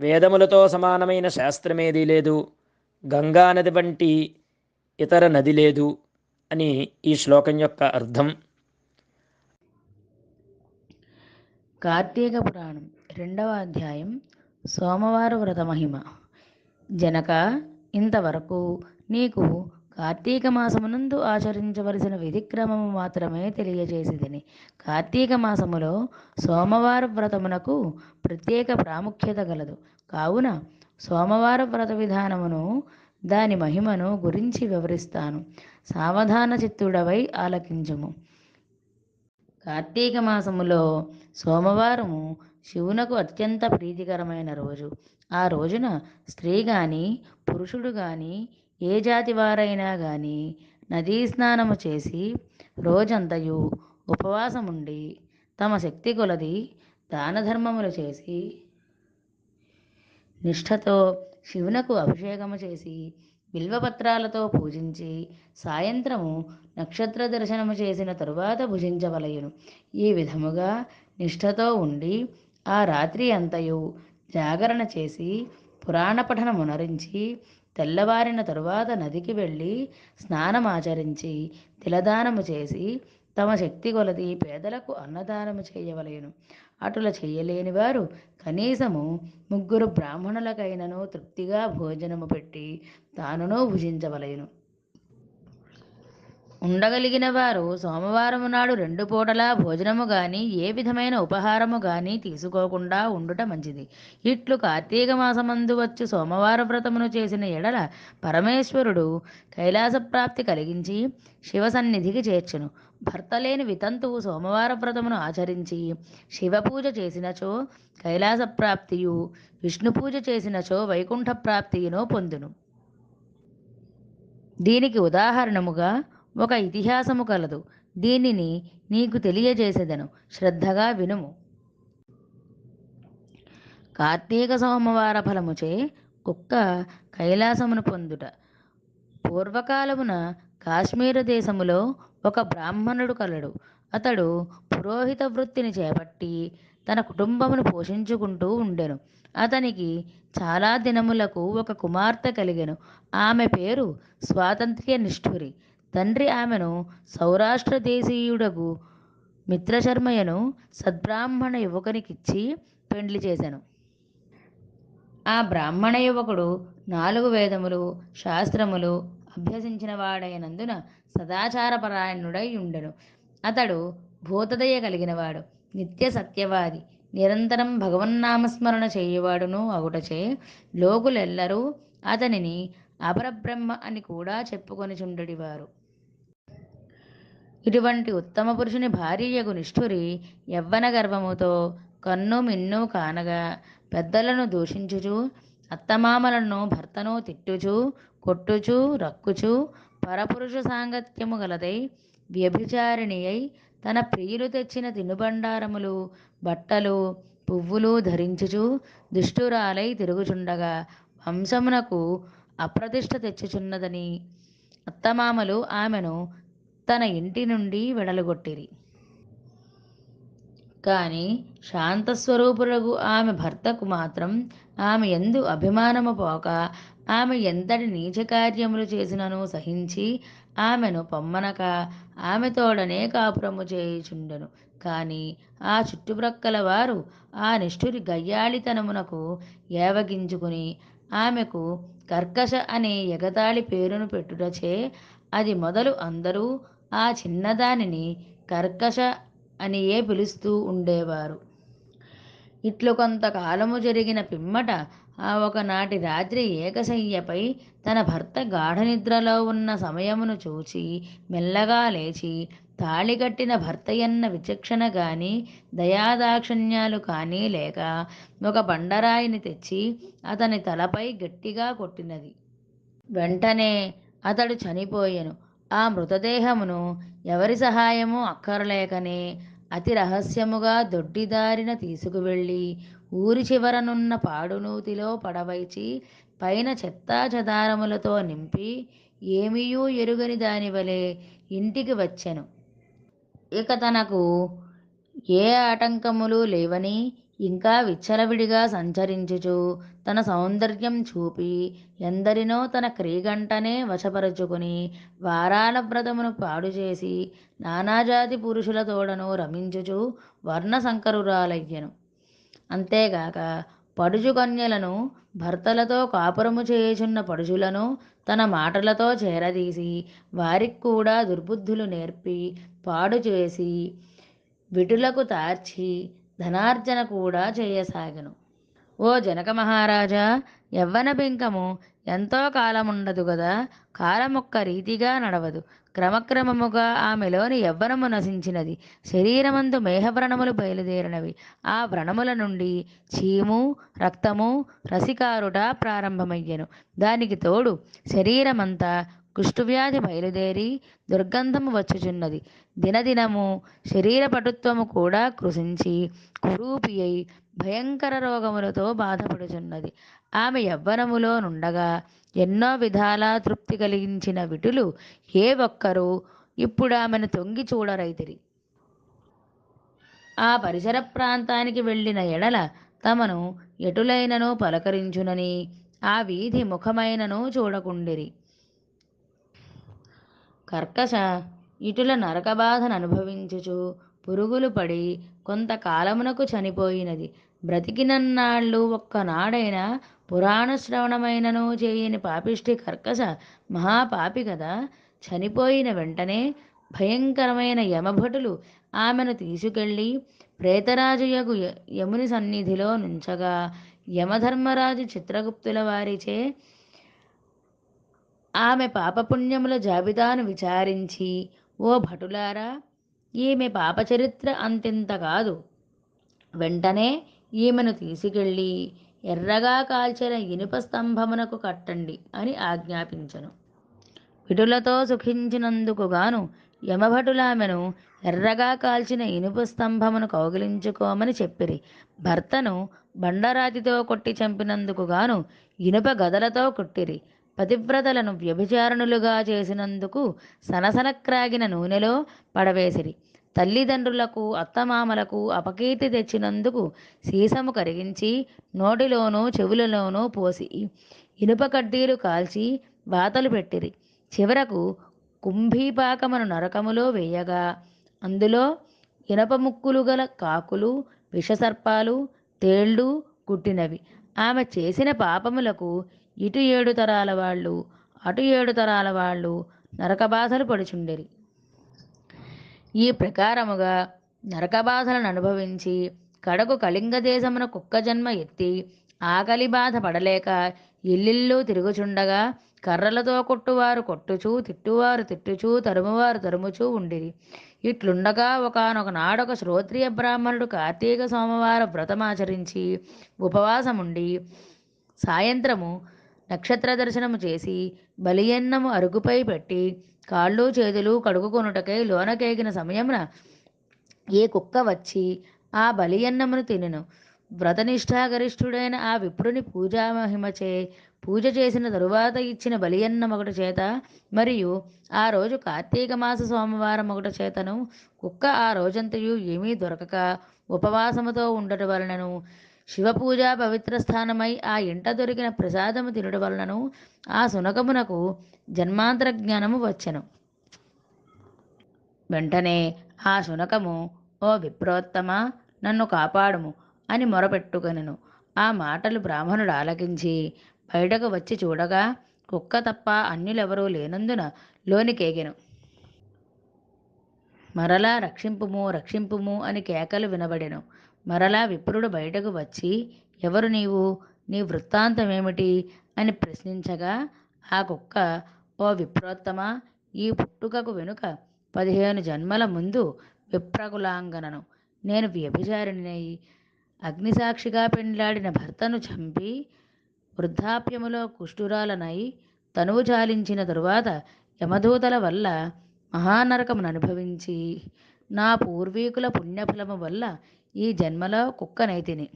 వేదములతో సమానమైన శాస్త్రమేదీ లేదు. గంగా నది వంటి ఇతర నది లేదు అని ఈ శ్లోకం యొక్క అర్థం. కార్తీక పురాణం రెండవ అధ్యాయం సోమవార వ్రత మహిమ. జనక ఇంతవరకు నీకు కార్తీక మాసమునందు ఆచరించవలసిన విధిక్రమము మాత్రమే తెలియజేసిదని కార్తీక మాసములో సోమవార వ్రతమునకు ప్రత్యేక ప్రాముఖ్యత గలదు. కావున సోమవార వ్రత విధానమును దాని మహిమను గురించి వివరిస్తాను. సావధాన చిత్తుడవై ఆలకించము. కార్తీక మాసములో సోమవారము శివునకు అత్యంత ప్రీతికరమైన రోజు. ఆ రోజున స్త్రీ కానీ పురుషుడు కానీ ఏ జాతి వారైనా కానీ నదీ స్నానము చేసి రోజంతయు ఉపవాసముండి తమ శక్తి కొలది దాన ధర్మములు చేసి నిష్ఠతో శివునకు అభిషేకము చేసి బిల్వపత్రాలతో పూజించి సాయంత్రము నక్షత్ర దర్శనము చేసిన తరువాత భుజించవలయును. ఈ విధముగా నిష్ఠతో ఉండి ఆ రాత్రి అంతయు జాగరణ చేసి పురాణ పఠనమునరించి తెల్లవారిన తరువాత నదికి వెళ్ళి స్నానమాచరించి తిలదానము చేసి తమ శక్తి కొలది పేదలకు అన్నదానము చేయవలేను. అటుల చేయలేని వారు కనీసము ముగ్గురు బ్రాహ్మణులకైనను తృప్తిగా భోజనము పెట్టి తానునూ భుజించవలేను. ఉండగలిగిన వారు సోమవారం నాడు రెండు పూటలా భోజనము గాని ఏ విధమైన ఉపహారము గాని తీసుకోకుండా ఉండుట మంచిది. ఇట్లు కార్తీక మాసమందు వచ్చు సోమవార వ్రతమును చేసిన ఎడల పరమేశ్వరుడు కైలాస ప్రాప్తి కలిగించి శివ సన్నిధికి చేర్చును. భర్త లేని వితంతువు సోమవార వ్రతమును ఆచరించి శివపూజ చేసినచో కైలాస ప్రాప్తియు విష్ణు పూజ చేసినచో వైకుంఠ ప్రాప్తియును పొందును. దీనికి ఉదాహరణముగా ఒక ఇతిహాసము కలదు. దీనిని నీకు తెలియజేసేదను. శ్రద్ధగా వినుము. కార్తీక సోమవార ఫలముచే కుక్క కైలాసమును పొందుట. పూర్వకాలమున కాశ్మీర దేశములో ఒక బ్రాహ్మణుడు కలడు. అతడు పురోహిత వృత్తిని చేపట్టి తన కుటుంబమును పోషించుకుంటూ ఉండెను. అతనికి చాలా దినములకు ఒక కుమార్తె కలిగెను. ఆమె పేరు స్వాతంత్ర్య నిష్ఠురి తండ్రి ఆమెను సౌరాష్ట్ర దేశీయుడకు మిత్రశర్మయ్యను సద్బ్రాహ్మణ యువకునికిచ్చి పెండ్లి చేశాను ఆ బ్రాహ్మణ యువకుడు నాలుగు వేదములు శాస్త్రములు అభ్యసించిన వాడైనందున సదాచారపరాయణుడై ఉండెను. అతడు భూతదయ కలిగినవాడు నిత్య సత్యవాది నిరంతరం భగవన్నామస్మరణ చేయువాడును అగుటచే లోకులెల్లరూ అతనిని అపరబ్రహ్మ అని కూడా చెప్పుకొని చుండడివారు ఇటువంటి ఉత్తమ పురుషుని భార్యయగు నిష్ఠురి యవ్వన గర్వముతో కన్ను మిన్ను కానగా పెద్దలను దూషించుచు అత్తమామలను భర్తను తిట్టుచు కొట్టుచు రక్కుచు పరపురుష సాంగత్యము గలదై వ్యభిచారిణి అయి తన ప్రియులు తెచ్చిన తినుబండారములు బట్టలు పువ్వులు ధరించుచు దుష్టురాలై తిరుగుచుండగా వంశమునకు అప్రతిష్ట తెచ్చుచున్నదని అత్తమామలు ఆమెను తన ఇంటి నుండి వెడలుగొట్టిరి. కానీ శాంతస్వరూపులకు ఆమె భర్తకు మాత్రం ఆమె ఎందు అభిమానము పోక ఆమె ఎంతటి నీచ కార్యములు చేసినను సహించి ఆమెను పొమ్మనక ఆమె తోడనే కాపురము చేయుచుండెను. కానీ ఆ చుట్టుప్రక్కల వారు ఆ నిష్ఠురి గయ్యాళితనమునకు ఏవగించుకుని ఆమెకు కర్కశ అనే ఎగతాళి పేరును పెట్టుటచే అది మొదలు అందరూ ఆ చిన్నదానిని కర్కశ అనియే పిలుస్తూ ఉండేవారు. ఇట్లు కొంతకాలము జరిగిన పిమ్మట ఆ ఒకనాటి రాత్రి ఏకశయ్యపై తన భర్త గాఢనిద్రలో ఉన్న సమయమును చూచి మెల్లగా లేచి తాళి కట్టిన భర్తయన్న విచక్షణ గాని దయాదాక్షిణ్యాలు కానీ లేక ఒక బండరాయిని తెచ్చి అతని తలపై గట్టిగా కొట్టినది. వెంటనే అతడు చనిపోయెను. ఆ మృతదేహమును ఎవరి సహాయము అక్కరలేకనే. అతి రహస్యముగా దొడ్డిదారిన తీసుకువెళ్ళి ఊరి చివరనున్న పాడునూతిలో పడవైచి పైన చెత్తా చెదారములతో నింపి ఏమీయూ ఎరుగని దాని వలె ఇంటికి వచ్చెను. ఇక తనకు ఏ ఆటంకములు లేవని ఇంకా విచ్చలవిడిగా సంచరించుచు తన సౌందర్యం చూపి ఎందరినో తన క్రీగంటనే వశపరుచుకుని వారాల వ్రతమును పాడు చేసి నానాజాతి పురుషుల తోడను రమించుచు వర్ణ సంకరురాలయ్యను అంతేగాక పడుచు కన్యలను భర్తలతో కాపురము చేయుచున్న పడుచులను తన మాటలతో చేరదీసి వారికి కూడా దుర్బుద్ధులు నేర్పి పాడు చేసి విటులకు తార్చి ధనార్జన కూడా చేయసాగను. ఓ జనక మహారాజా యవ్వన బింకము ఎంతో కాలముండదు కదా కాలమొక్క రీతిగా నడవదు. క్రమక్రమముగా ఆమెలోని యవ్వనము నశించినది. శరీరమందు మేహవ్రణములు బయలుదేరినవి. ఆ వ్రణముల నుండి చీము రక్తము రసికారుట ప్రారంభమయ్యెను. దానికి తోడు శరీరమంతా కుష్ఠవ్యాధి బయలుదేరి దుర్గంధము వచ్చుచున్నది. దినదినము శరీర పటుత్వము కూడా కృషించి కురూపి అయి భయంకర రోగములతో బాధపడుచున్నది. ఆమె యవ్వనములో నుండగా ఎన్నో విధాల తృప్తి కలిగించిన విటులు ఏ ఒక్కరూ ఇప్పుడు ఆమెను తొంగి చూడరైతిరి ఆ పరిసర ప్రాంతానికి వెళ్ళిన ఎడల తమను ఎటులైనను పలకరించునని ఆ వీధి ముఖమైనను చూడకుండిరి. కర్కశ. ఇటుల నరకబాధను అనుభవించుచు పురుగులు పడి కొంతకాలమునకు చనిపోయినది. బ్రతికినన్నాళ్ళు ఒక్కనాడైనా పురాణ శ్రవణమైనను చేయని పాపిష్టి కర్కశ మహాపాపి కదా చనిపోయిన వెంటనే భయంకరమైన యమభటులు ఆమెను తీసుకెళ్ళి ప్రేతరాజుయగు య- యముని సన్నిధిలో నుంచగా యమధర్మరాజు చిత్రగుప్తుల వారిచే ఆమె పాపపుణ్యముల జాబితాను విచారించి ఓ భటులారా ఈమె పాపచరిత్ర అంతింత కాదు. వెంటనే ఈమెను తీసుకెళ్ళి ఎర్రగా కాల్చిన ఇనుప స్తంభమునకు కట్టండి అని ఆజ్ఞాపించను. విటులతో సుఖించినందుకు గాను యమభటులామెను ఎర్రగా కాల్చిన ఇనుప స్తంభమును కౌగిలించుకోమని చెప్పిరి. భర్తను బండరాతితో కొట్టి చంపినందుకు గాను ఇనుప గదలతో కొట్టిరి. పతివ్రతలను వ్యభిచారణులుగా చేసినందుకు సనసనక్రాగిన నూనెలో పడవేసిరి. తల్లిదండ్రులకు అత్తమామలకు అపకీర్తి తెచ్చినందుకు సీసము కరిగించి నోటిలోనూ చెవులలోనూ పోసి ఇనుప కడ్డీలు కాల్చి బాతలు పెట్టిరి. చివరకు కుంభీపాకమును నరకములో వేయగా అందులో ఇనప ముక్కులు గల కాకులు విషసర్పాలు తేళ్ళు కుట్టినవి ఆమె చేసిన పాపములకు ఇటు ఏడు తరాల వాళ్ళు అటు ఏడు తరాల వాళ్ళు నరకబాధలు పడుచుండేరి. ఈ ప్రకారముగా నరకబాధలను అనుభవించి కడకు కళింగ దేశమున కుక్క జన్మ ఎత్తి ఆకలి బాధ పడలేక ఇల్లిల్లు తిరుగుచుండగా కర్రలతో కొట్టువారు కొట్టుచూ తిట్టువారు తిట్టుచూ తరుమువారు తరుముచూ ఉండిరి. ఇట్లుండగా ఒకనొక నాడొక శ్రోత్రియ బ్రాహ్మణుడు కార్తీక సోమవార వ్రతమాచరించి ఉపవాసముండి సాయంత్రము నక్షత్ర దర్శనము చేసి బలియన్నము అరుగుపై పెట్టి కాళ్ళు చేతులు కడుగుకొనుటకై లోనకేగిన సమయమున ఏ కుక్క వచ్చి ఆ బలియన్నమును తినెను. వ్రతనిష్టాగరిష్ఠుడైన ఆ విప్రుని పూజా మహిమచే పూజ చేసిన తరువాత ఇచ్చిన బలియన్నం ఒకటి చేత మరియు ఆ రోజు కార్తీక మాస సోమవారం ఒకటి చేతను కుక్క ఆ రోజంతయు ఏమీ దొరకక ఉపవాసముతో ఉండట వలనను శివపూజ పవిత్ర స్థానమై ఆ ఇంట దొరికిన ప్రసాదము తినడు వలనను ఆ సునకమునకు జన్మాంతర జ్ఞానము వచ్చెను. వెంటనే ఆ శునకము ఓ విప్రోత్తమ నన్ను కాపాడుము అని మొరపెట్టుకొనెను. ఆ మాటలు బ్రాహ్మణుడు ఆలకించి బయటకు వచ్చి చూడగా కుక్క తప్ప అన్యులెవరూ లేనందున లోనికేగెను. మరలా రక్షింపుము రక్షింపుము అని కేకలు వినబడెను. మరలా విప్రుడు బయటకు వచ్చి ఎవరు నీవు? నీ వృత్తాంతమేమిటి? అని ప్రశ్నించగా ఆ కుక్క ఓ విప్రోత్తమ ఈ పుట్టుకకు వెనుక పదిహేను జన్మల ముందు విప్రకులాంగనను నేను వ్యభిచారిణి అగ్నిసాక్షిగా పెండ్లాడిన భర్తను చంపి వృద్ధాప్యములో కుష్ఠురాలనై తనువు చాలించిన తరువాత యమదూతల వల్ల మహానరకమును అనుభవించి నా పూర్వీకుల పుణ్యఫలము వల్ల ఈ జన్మలో కుక్కనైతిని.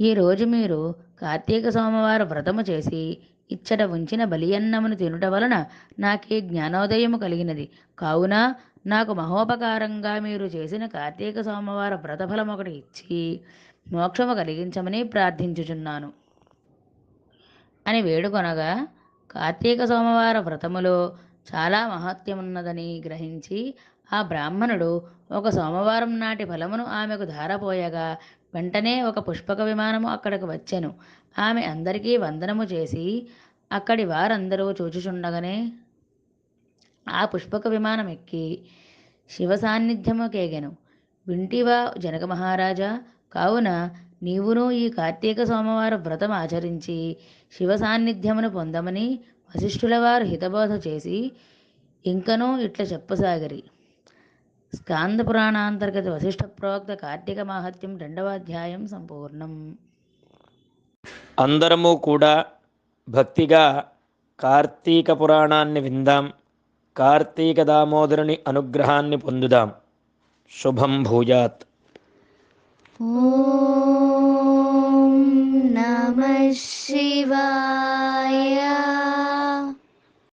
ఈరోజు మీరు కార్తీక సోమవారం వ్రతము చేసి ఇచ్చట ఉంచిన బలియన్నమును తినుట వలన నాకే జ్ఞానోదయము కలిగినది. కావున నాకు మహోపకారంగా మీరు చేసిన కార్తీక సోమవార వ్రతఫలం ఒకటి ఇచ్చి మోక్షము కలిగించమని ప్రార్థించుచున్నాను. అని వేడుకొనగా కార్తీక సోమవార వ్రతములో చాలా మహత్యమున్నదని గ్రహించి ఆ బ్రాహ్మణుడు ఒక సోమవారం నాటి ఫలమును ఆమెకు ధారపోయగా వెంటనే ఒక పుష్పక విమానము అక్కడికి వచ్చెను. ఆమె అందరికీ వందనము చేసి అక్కడి వారందరూ చూచుచుండగానే ఆ పుష్పక విమానం ఎక్కి శివ సాన్నిధ్యము కేగెను. వింటివా జనక మహారాజా! కావున నీవును ఈ కార్తీక సోమవార వ్రతం ఆచరించి శివ సాన్నిధ్యమును పొందమని వశిష్ఠుల వారు హితబోధ చేసి ఇంకనూ ఇట్లా చెప్పసాగరి. స్కాందపురాణాంతర్గత వశిష్ఠ ప్రోక్త కార్తీక మాహత్యం రెండవ అధ్యాయం సంపూర్ణం. అందరము కూడా భక్తిగా కార్తీక పురాణాన్ని విందాం కార్తీక దామోదరుని అనుగ్రహాన్ని పొందుదాం. శుభం భూయాత్. నమ శివాయ.